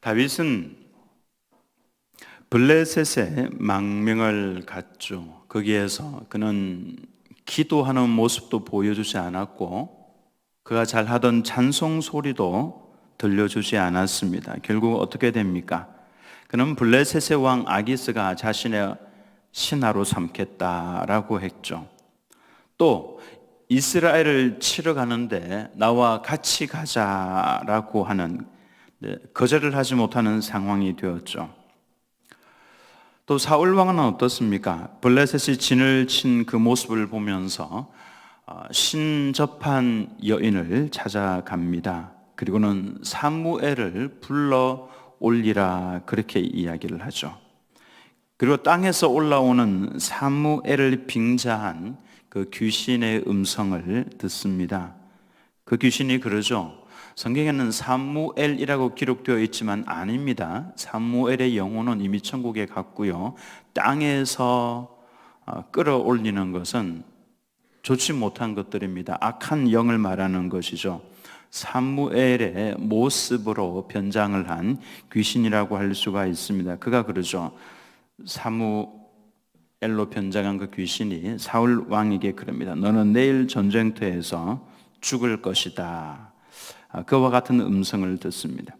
다윗은 블레셋의 망명을 갖죠. 거기에서 그는 기도하는 모습도 보여주지 않았고 그가 잘 하던 찬송 소리도 들려주지 않았습니다. 결국 어떻게 됩니까? 그는 블레셋의 왕 아기스가 자신의 신하로 삼겠다라고 했죠. 또 이스라엘을 치러 가는데 나와 같이 가자라고 하는 네, 거절을 하지 못하는 상황이 되었죠. 또 사울 왕은 어떻습니까? 블레셋이 진을 친 그 모습을 보면서 어, 신접한 여인을 찾아갑니다. 그리고는 사무엘을 불러 올리라 그렇게 이야기를 하죠. 그리고 땅에서 올라오는 사무엘을 빙자한 그 귀신의 음성을 듣습니다. 그 귀신이 그러죠. 성경에는 사무엘이라고 기록되어 있지만 아닙니다. 사무엘의 영혼은 이미 천국에 갔고요. 땅에서 어, 끌어올리는 것은 좋지 못한 것들입니다. 악한 영을 말하는 것이죠. 사무엘의 모습으로 변장을 한 귀신이라고 할 수가 있습니다. 그가 그러죠. 사무엘로 변장한 그 귀신이 사울 왕에게 그럽니다. 너는 내일 전쟁터에서 죽을 것이다. 아, 그와 같은 음성을 듣습니다.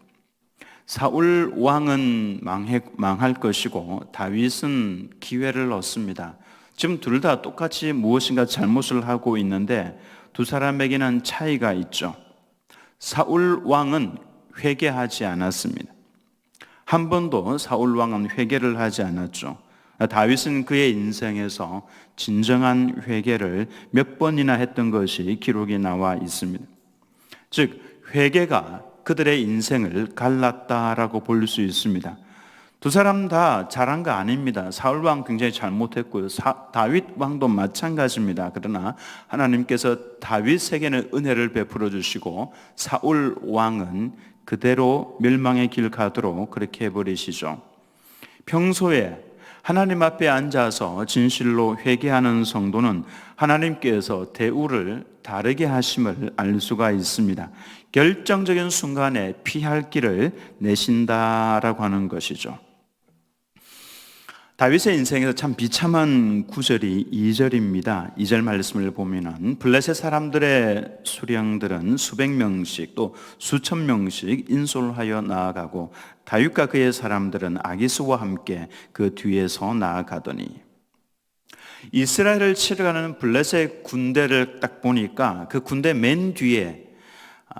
사울 왕은 망해, 망할 것이고 다윗은 기회를 얻습니다. 지금 둘 다 똑같이 무엇인가 잘못을 하고 있는데 두 사람에게는 차이가 있죠. 사울 왕은 회개하지 않았습니다. 한 번도 사울 왕은 회개를 하지 않았죠. 다윗은 그의 인생에서 진정한 회개를 몇 번이나 했던 것이 기록이 나와 있습니다. 즉 회개가 그들의 인생을 갈랐다라고 볼 수 있습니다. 두 사람 다 잘한 거 아닙니다. 사울 왕 굉장히 잘못했고요. 사, 다윗 왕도 마찬가지입니다. 그러나 하나님께서 다윗에게는 은혜를 베풀어 주시고 사울 왕은 그대로 멸망의 길 가도록 그렇게 해버리시죠. 평소에 하나님 앞에 앉아서 진실로 회개하는 성도는 하나님께서 대우를 다르게 하심을 알 수가 있습니다. 결정적인 순간에 피할 길을 내신다라고 하는 것이죠. 다윗의 인생에서 참 비참한 구절이 2절입니다. 2절 말씀을 보면은 블레셋 사람들의 수령들은 수백 명씩 또 수천 명씩 인솔하여 나아가고 다윗과 그의 사람들은 아기스와 함께 그 뒤에서 나아가더니 이스라엘을 치러 가는 블레셋 군대를 딱 보니까 그 군대 맨 뒤에 아,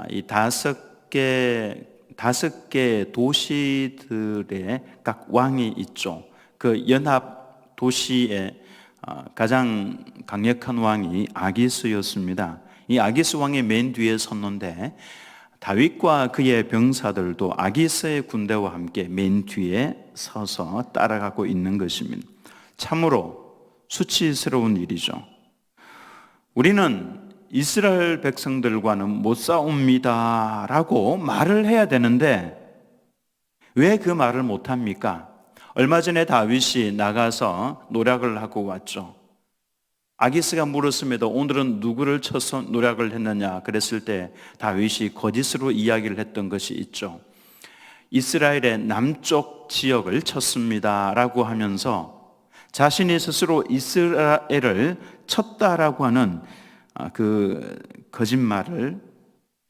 이 다섯 개 다섯 개 도시들의 각 왕이 있죠. 그 연합 도시의 어, 가장 강력한 왕이 아기스였습니다. 이 아기스 왕의 맨 뒤에 섰는데 다윗과 그의 병사들도 아기스의 군대와 함께 맨 뒤에 서서 따라가고 있는 것입니다. 참으로 수치스러운 일이죠. 우리는 이스라엘 백성들과는 못 싸웁니다 라고 말을 해야 되는데 왜 그 말을 못 합니까? 얼마 전에 다윗이 나가서 노력을 하고 왔죠. 아기스가 물었음에도 오늘은 누구를 쳐서 노력을 했느냐 그랬을 때 다윗이 거짓으로 이야기를 했던 것이 있죠. 이스라엘의 남쪽 지역을 쳤습니다 라고 하면서 자신이 스스로 이스라엘을 쳤다라고 하는 아, 그 거짓말을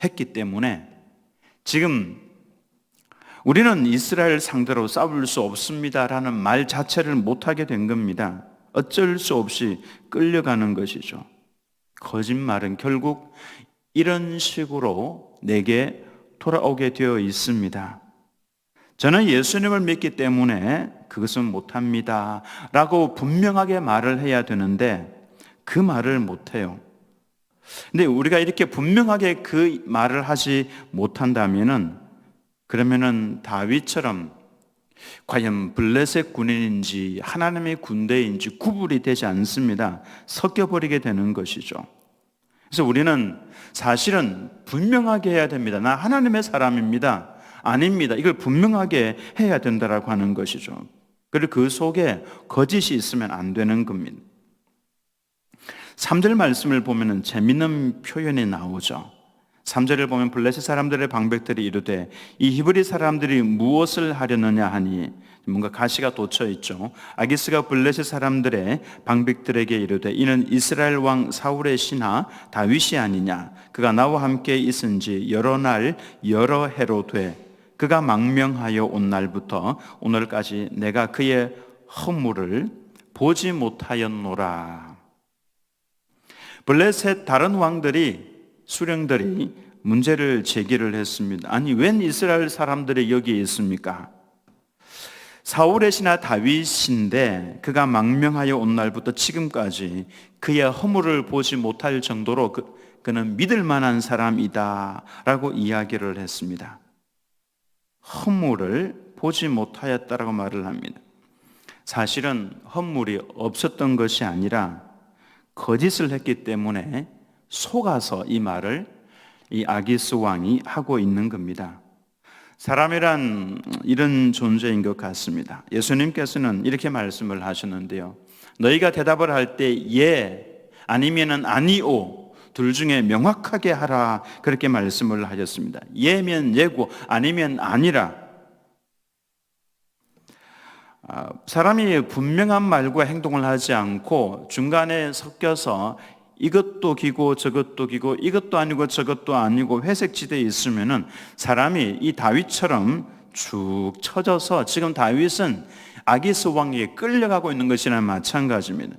했기 때문에 지금 우리는 이스라엘 상대로 싸울 수 없습니다라는 말 자체를 못하게 된 겁니다. 어쩔 수 없이 끌려가는 것이죠. 거짓말은 결국 이런 식으로 내게 돌아오게 되어 있습니다. 저는 예수님을 믿기 때문에 그것은 못합니다. 라고 분명하게 말을 해야 되는데 그 말을 못해요. 근데 우리가 이렇게 분명하게 그 말을 하지 못한다면은 그러면은 다윗처럼 과연 블레셋 군인인지 하나님의 군대인지 구분이 되지 않습니다. 섞여버리게 되는 것이죠. 그래서 우리는 사실은 분명하게 해야 됩니다. 나 하나님의 사람입니다. 아닙니다. 이걸 분명하게 해야 된다라고 하는 것이죠. 그리고 그 속에 거짓이 있으면 안 되는 겁니다. 3절 말씀을 보면 재밌는 표현이 나오죠. 3절을 보면 블레셋 사람들의 방백들이 이르되 이 히브리 사람들이 무엇을 하려느냐 하니 뭔가 가시가 돋쳐 있죠. 아기스가 블레셋 사람들의 방백들에게 이르되 이는 이스라엘 왕 사울의 신하 다윗이 아니냐 그가 나와 함께 있은지 여러 날 여러 해로 돼 그가 망명하여 온 날부터 오늘까지 내가 그의 허물을 보지 못하였노라. 블레셋 다른 왕들이 수령들이 문제를 제기를 했습니다. 아니 웬 이스라엘 사람들이 여기 있습니까? 사울의 신하 다윗인데 그가 망명하여 온 날부터 지금까지 그의 허물을 보지 못할 정도로 그, 그는 믿을 만한 사람이다라고 이야기를 했습니다. 허물을 보지 못하였다라고 말을 합니다. 사실은 허물이 없었던 것이 아니라 거짓을 했기 때문에 속아서 이 말을 이 아기스 왕이 하고 있는 겁니다. 사람이란 이런 존재인 것 같습니다. 예수님께서는 이렇게 말씀을 하셨는데요. 너희가 대답을 할 때 예, 아니면은 아니오, 둘 중에 명확하게 하라. 그렇게 말씀을 하셨습니다. 예면 예고, 아니면 아니라. 아, 사람이 분명한 말과 행동을 하지 않고 중간에 섞여서 이것도 기고 저것도 기고 이것도 아니고 저것도 아니고 회색 지대에 있으면은 사람이 이 다윗처럼 쭉 쳐져서 지금 다윗은 아기스 왕에게 끌려가고 있는 것이나 마찬가지입니다.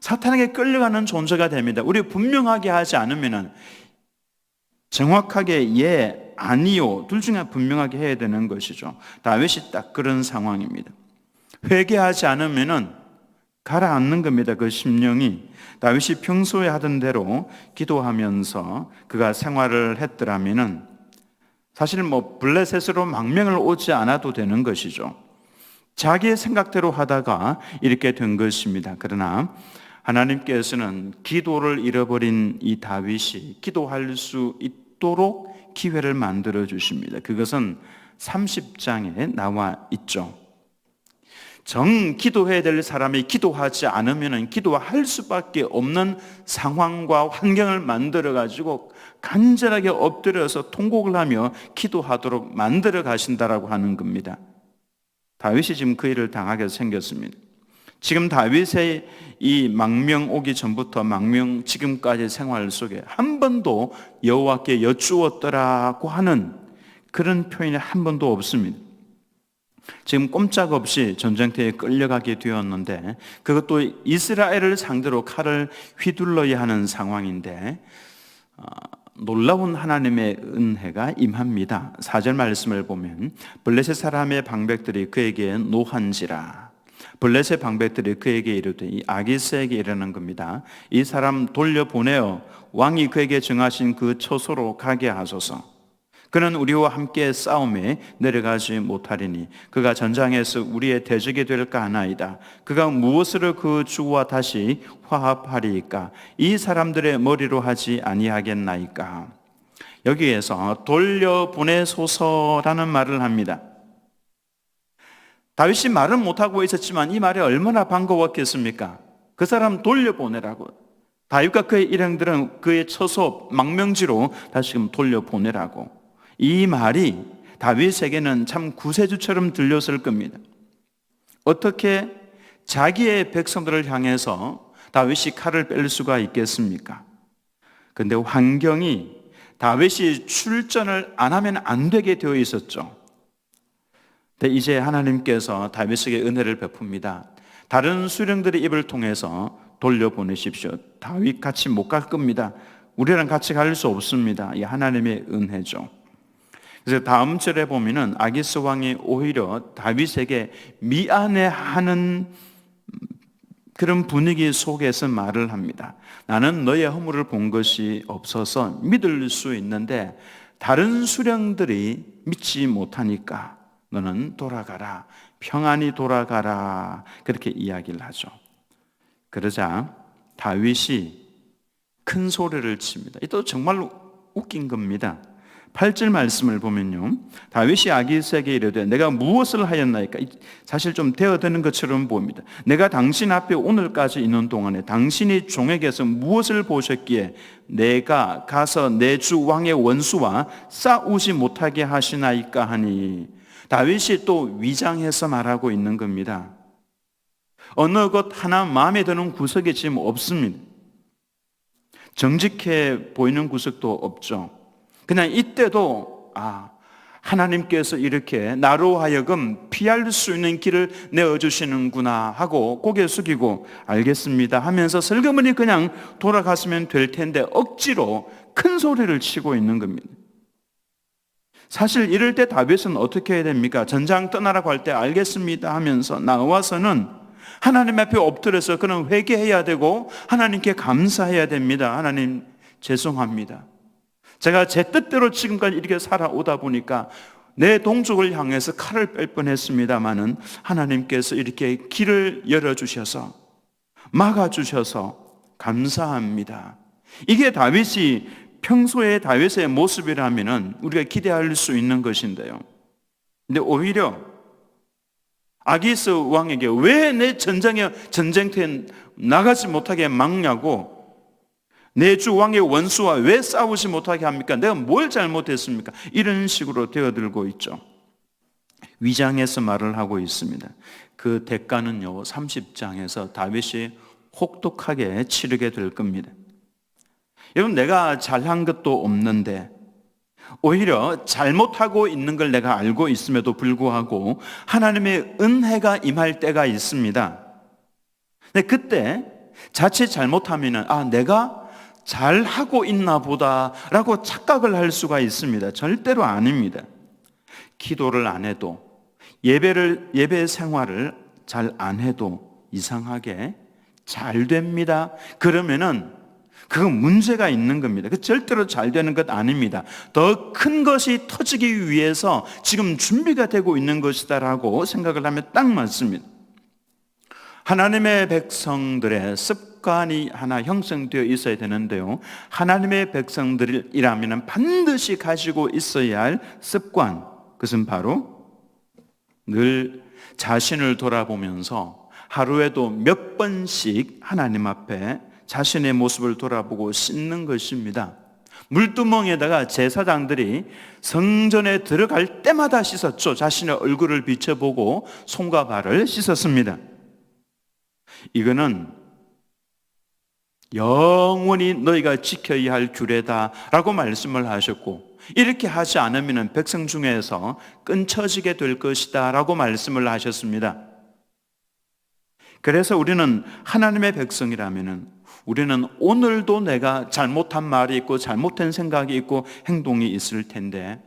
사탄에게 끌려가는 존재가 됩니다. 우리 분명하게 하지 않으면은 정확하게 예, 아니요 둘 중에 분명하게 해야 되는 것이죠. 다윗이 딱 그런 상황입니다. 회개하지 않으면은 가라앉는 겁니다. 그 심령이 다윗이 평소에 하던 대로 기도하면서 그가 생활을 했더라면은 사실 뭐 블레셋으로 망명을 오지 않아도 되는 것이죠. 자기의 생각대로 하다가 이렇게 된 것입니다. 그러나 하나님께서는 기도를 잃어버린 이 다윗이 기도할 수 있도록 기회를 만들어 주십니다. 그것은 30장에 나와 있죠. 정 기도해야 될 사람이 기도하지 않으면 기도할 수밖에 없는 상황과 환경을 만들어 가지고 간절하게 엎드려서 통곡을 하며 기도하도록 만들어 가신다라고 하는 겁니다. 다윗이 지금 그 일을 당하게 생겼습니다. 지금 다윗의 이 망명 오기 전부터 망명 지금까지 생활 속에 한 번도 여호와께 여쭈었더라고 하는 그런 표현이 한 번도 없습니다. 지금 꼼짝없이 전쟁터에 끌려가게 되었는데 그것도 이스라엘을 상대로 칼을 휘둘러야 하는 상황인데 어, 놀라운 하나님의 은혜가 임합니다. 4절 말씀을 보면 블레셋 사람의 방백들이 그에게 노한지라 블레셋 방백들이 그에게 이르되 이 아기스에게 이르는 겁니다. 이 사람 돌려보내어 왕이 그에게 정하신 그 처소로 가게 하소서. 그는 우리와 함께 싸움에 내려가지 못하리니 그가 전장에서 우리의 대적이 될까 하나이다. 그가 무엇으로 그 주와 다시 화합하리이까? 이 사람들의 머리로 하지 아니하겠나이까? 여기에서 돌려보내소서라는 말을 합니다. 다윗이 말은 못하고 있었지만 이 말이 얼마나 반가웠겠습니까? 그 사람 돌려보내라고. 다윗과 그의 일행들은 그의 처소 망명지로 다시금 돌려보내라고. 이 말이 다윗에게는 참 구세주처럼 들렸을 겁니다. 어떻게 자기의 백성들을 향해서 다윗이 칼을 뺄 수가 있겠습니까? 근데 환경이 다윗이 출전을 안 하면 안 되게 되어 있었죠. 근데 이제 하나님께서 다윗에게 은혜를 베풉니다. 다른 수령들의 입을 통해서 돌려보내십시오. 다윗 같이 못 갈 겁니다. 우리랑 같이 갈 수 없습니다. 이 하나님의 은혜죠. 그래서 다음 절에 보면은 아기스 왕이 오히려 다윗에게 미안해하는 그런 분위기 속에서 말을 합니다. 나는 너의 허물을 본 것이 없어서 믿을 수 있는데 다른 수령들이 믿지 못하니까 너는 돌아가라. 평안히 돌아가라. 그렇게 이야기를 하죠. 그러자 다윗이 큰 소리를 칩니다. 또 정말 웃긴 겁니다. 8절 말씀을 보면요. 다윗이 아기스에게 이르되 내가 무엇을 하였나이까? 이- 사실 좀 되어드는 것처럼 보입니다. 내가 당신 앞에 오늘까지 있는 동안에 당신이 종에게서 무엇을 보셨기에 내가 가서 내 주 왕의 원수와 싸우지 못하게 하시나이까 하니 다윗이 또 위장해서 말하고 있는 겁니다. 어느 것 하나 마음에 드는 구석이 지금 없습니다. 정직해 보이는 구석도 없죠. 그냥 이때도 아 하나님께서 이렇게 나로 하여금 피할 수 있는 길을 내어 주시는구나 하고 고개 숙이고 알겠습니다 하면서 슬그머니 그냥 돌아갔으면 될 텐데 억지로 큰 소리를 치고 있는 겁니다. 사실 이럴 때 다윗은 어떻게 해야 됩니까? 전장 떠나라고 할 때 알겠습니다 하면서 나와서는 하나님 앞에 엎드려서 그는 회개해야 되고 하나님께 감사해야 됩니다. 하나님 죄송합니다. 제가 제 뜻대로 지금까지 이렇게 살아오다 보니까 내 동족을 향해서 칼을 뺄 뻔했습니다마는 하나님께서 이렇게 길을 열어주셔서 막아주셔서 감사합니다. 이게 다윗이 평소에 다윗의 모습이라면은 우리가 기대할 수 있는 것인데요. 근데 오히려 아기스 왕에게 왜 내 전쟁에 전쟁터에 나가지 못하게 막냐고 내 주 왕의 원수와 왜 싸우지 못하게 합니까? 내가 뭘 잘못했습니까? 이런 식으로 되어들고 있죠. 위장해서 말을 하고 있습니다. 그 대가는요, 30장에서 다윗이 혹독하게 치르게 될 겁니다. 여러분, 내가 잘한 것도 없는데, 오히려 잘못하고 있는 걸 내가 알고 있음에도 불구하고 하나님의 은혜가 임할 때가 있습니다. 근데 그때 자칫 잘못하면은, 아, 내가 잘 하고 있나 보다라고 착각을 할 수가 있습니다. 절대로 아닙니다. 기도를 안 해도 예배를 예배 생활을 잘 안 해도 이상하게 잘 됩니다. 그러면은 그건 문제가 있는 겁니다. 그 절대로 잘 되는 것 아닙니다. 더 큰 것이 터지기 위해서 지금 준비가 되고 있는 것이다라고 생각을 하면 딱 맞습니다. 하나님의 백성들의 습 관이 하나 형성되어 있어야 되는데요. 하나님의 백성들이라면 반드시 가지고 있어야 할 습관. 그것은 바로 늘 자신을 돌아보면서 하루에도 몇 번씩 하나님 앞에 자신의 모습을 돌아보고 씻는 것입니다. 물두멍에다가 제사장들이 성전에 들어갈 때마다 씻었죠. 자신의 얼굴을 비춰보고 손과 발을 씻었습니다. 이거는 영원히 너희가 지켜야 할 규례다라고 말씀을 하셨고 이렇게 하지 않으면 백성 중에서 끊쳐지게 될 것이다라고 말씀을 하셨습니다. 그래서 우리는 하나님의 백성이라면은 우리는 오늘도 내가 잘못한 말이 있고 잘못한 생각이 있고 행동이 있을 텐데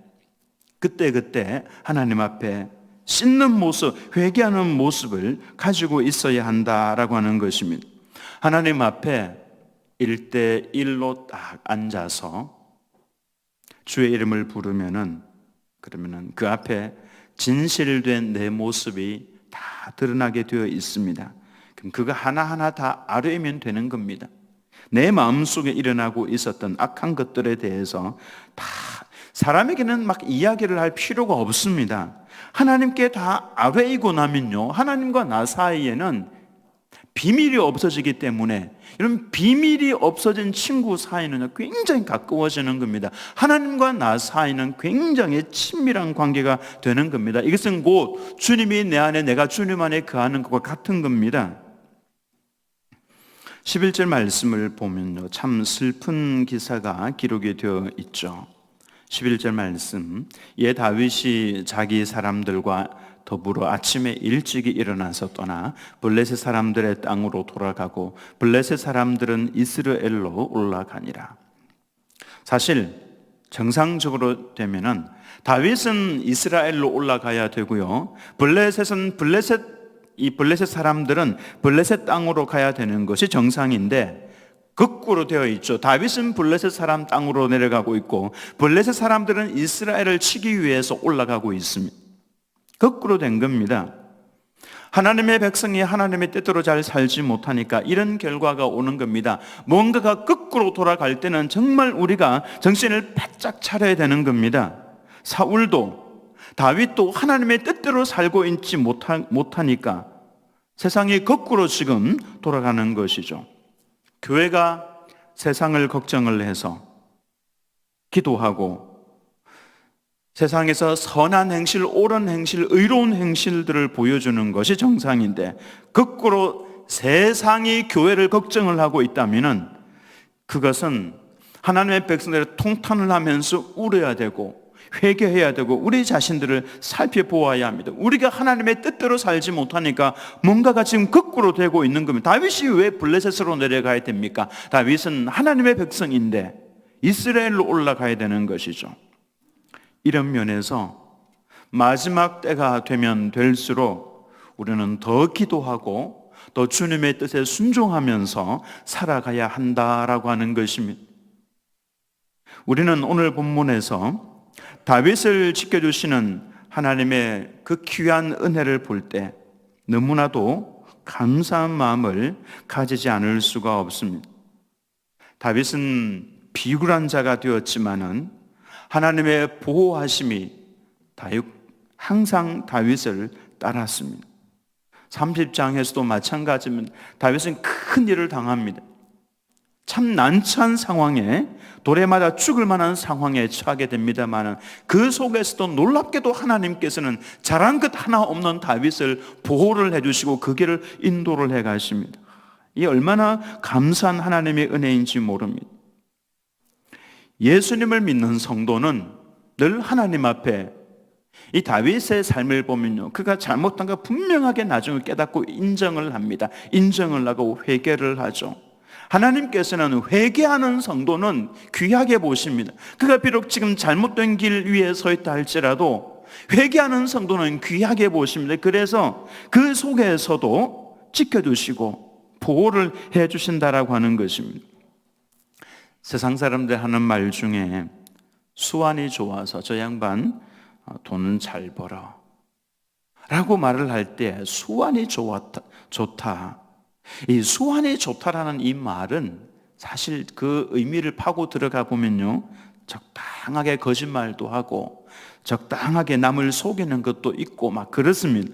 그때 그때 하나님 앞에 씻는 모습, 회개하는 모습을 가지고 있어야 한다라고 하는 것입니다. 하나님 앞에 일대일로 딱 앉아서 주의 이름을 부르면은 그러면은 그 앞에 진실된 내 모습이 다 드러나게 되어 있습니다. 그럼 그거 하나하나 다 알아면 되는 겁니다. 내 마음속에 일어나고 있었던 악한 것들에 대해서 다 사람에게는 막 이야기를 할 필요가 없습니다. 하나님께 다 아뢰이고 나면요. 하나님과 나 사이에는 비밀이 없어지기 때문에 이런 비밀이 없어진 친구 사이는 굉장히 가까워지는 겁니다. 하나님과 나 사이는 굉장히 친밀한 관계가 되는 겁니다. 이것은 곧 주님이 내 안에 내가 주님 안에 거하는 것과 같은 겁니다. 11절 말씀을 보면요. 참 슬픈 기사가 기록이 되어 있죠. 11절 말씀. 예 다윗이 자기 사람들과 더불어 아침에 일찍이 일어나서 떠나 블레셋 사람들의 땅으로 돌아가고 블레셋 사람들은 이스라엘로 올라가니라. 사실 정상적으로 되면은 다윗은 이스라엘로 올라가야 되고요. 블레셋은 블레셋 이 블레셋 사람들은 블레셋 땅으로 가야 되는 것이 정상인데 거꾸로 되어 있죠. 다윗은 블레셋 사람 땅으로 내려가고 있고 블레셋 사람들은 이스라엘을 치기 위해서 올라가고 있습니다. 거꾸로 된 겁니다. 하나님의 백성이 하나님의 뜻대로 잘 살지 못하니까 이런 결과가 오는 겁니다. 뭔가가 거꾸로 돌아갈 때는 정말 우리가 정신을 바짝 차려야 되는 겁니다. 사울도 다윗도 하나님의 뜻대로 살고 있지 못하, 못하니까 세상이 거꾸로 지금 돌아가는 것이죠. 교회가 세상을 걱정을 해서 기도하고 세상에서 선한 행실, 옳은 행실, 의로운 행실들을 보여주는 것이 정상인데 거꾸로 세상이 교회를 걱정을 하고 있다면은 그것은 하나님의 백성들을 통탄을 하면서 울어야 되고 회개해야 되고 우리 자신들을 살펴보아야 합니다. 우리가 하나님의 뜻대로 살지 못하니까 뭔가가 지금 거꾸로 되고 있는 겁니다. 다윗이 왜 블레셋으로 내려가야 됩니까? 다윗은 하나님의 백성인데 이스라엘로 올라가야 되는 것이죠. 이런 면에서 마지막 때가 되면 될수록 우리는 더 기도하고 또 주님의 뜻에 순종하면서 살아가야 한다라고 하는 것입니다. 우리는 오늘 본문에서 다윗을 지켜주시는 하나님의 그 귀한 은혜를 볼 때 너무나도 감사한 마음을 가지지 않을 수가 없습니다. 다윗은 비굴한 자가 되었지만은 하나님의 보호하심이 다윗 항상 다윗을 따랐습니다. 30장에서도 마찬가지면 다윗은 큰 일을 당합니다. 참 난처한 상황에 돌에 맞아 죽을 만한 상황에 처하게 됩니다만 그 속에서도 놀랍게도 하나님께서는 잘한 것 하나 없는 다윗을 보호를 해주시고 그 길을 인도를 해 가십니다. 이 얼마나 감사한 하나님의 은혜인지 모릅니다. 예수님을 믿는 성도는 늘 하나님 앞에 이 다윗의 삶을 보면요. 그가 잘못한 거 분명하게 나중에 깨닫고 인정을 합니다. 인정을 하고 회개를 하죠. 하나님께서는 회개하는 성도는 귀하게 보십니다. 그가 비록 지금 잘못된 길 위에 서 있다 할지라도 회개하는 성도는 귀하게 보십니다. 그래서 그 속에서도 지켜주시고 보호를 해주신다라고 하는 것입니다. 세상 사람들 하는 말 중에 수완이 좋아서 저 양반 어, 돈은 잘 벌어. 라고 말을 할 때 수완이 좋았다, 좋다. 이 수완이 좋다라는 이 말은 사실 그 의미를 파고 들어가 보면요. 적당하게 거짓말도 하고 적당하게 남을 속이는 것도 있고 막 그렇습니다.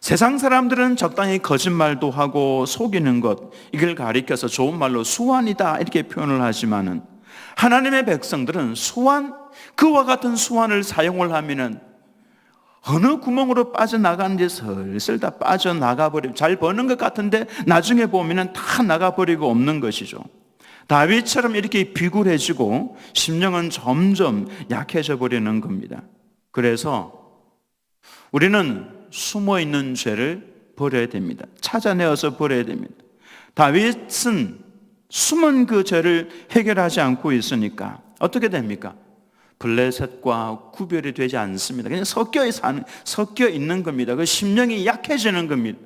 세상 사람들은 적당히 거짓말도 하고 속이는 것 이걸 가리켜서 좋은 말로 수완이다 이렇게 표현을 하지만은 하나님의 백성들은 수완 그와 같은 수완을 사용을 하면은 어느 구멍으로 빠져나가는지 슬슬 다 빠져나가 버리고 잘 버는 것 같은데 나중에 보면은 다 나가버리고 없는 것이죠. 다윗처럼 이렇게 비굴해지고 심령은 점점 약해져 버리는 겁니다. 그래서 우리는 숨어 있는 죄를 버려야 됩니다. 찾아내어서 버려야 됩니다. 다윗은 숨은 그 죄를 해결하지 않고 있으니까 어떻게 됩니까? 블레셋과 구별이 되지 않습니다. 그냥 섞여 사는 섞여 있는 겁니다. 그 심령이 약해지는 겁니다.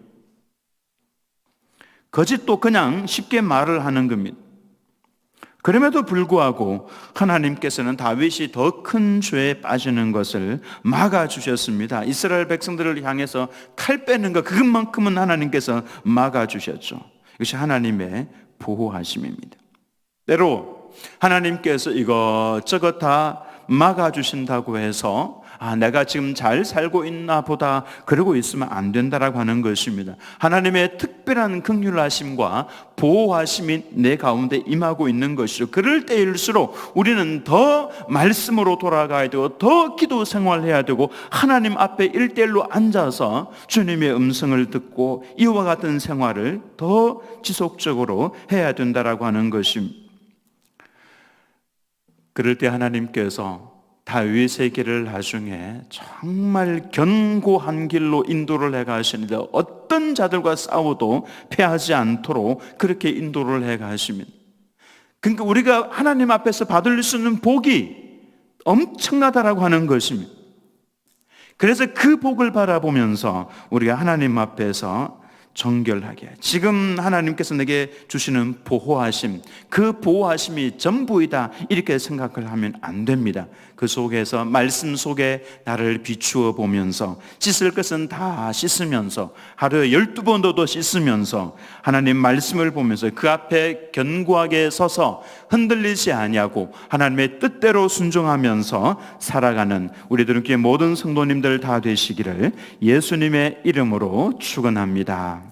거짓도 그냥 쉽게 말을 하는 겁니다. 그럼에도 불구하고 하나님께서는 다윗이 더 큰 죄에 빠지는 것을 막아 주셨습니다. 이스라엘 백성들을 향해서 칼 빼는 것 그것만큼은 하나님께서 막아 주셨죠. 이것이 하나님의 보호하심입니다. 때로 하나님께서 이것저것 다 막아 주신다고 해서 아, 내가 지금 잘 살고 있나 보다 그러고 있으면 안 된다라고 하는 것입니다. 하나님의 특별한 긍휼하심과 보호하심이 내 가운데 임하고 있는 것이죠. 그럴 때일수록 우리는 더 말씀으로 돌아가야 되고 더 기도 생활해야 되고 하나님 앞에 일대일로 앉아서 주님의 음성을 듣고 이와 같은 생활을 더 지속적으로 해야 된다라고 하는 것입니다. 그럴 때 하나님께서 다윗의 길을 나중에 정말 견고한 길로 인도를 해 가시는데 어떤 자들과 싸워도 패하지 않도록 그렇게 인도를 해 가십니다. 그러니까 우리가 하나님 앞에서 받을 수 있는 복이 엄청나다라고 하는 것입니다. 그래서 그 복을 바라보면서 우리가 하나님 앞에서 정결하게. 지금 하나님께서 내게 주시는 보호하심 그 보호하심이 전부이다. 이렇게 생각을 하면 안 됩니다. 그 속에서 말씀 속에 나를 비추어 보면서 씻을 것은 다 씻으면서 하루에 열두 번도 더 씻으면서 하나님 말씀을 보면서 그 앞에 견고하게 서서 흔들리지 아니하고 하나님의 뜻대로 순종하면서 살아가는 우리들께 모든 성도님들 다 되시기를 예수님의 이름으로 축원합니다.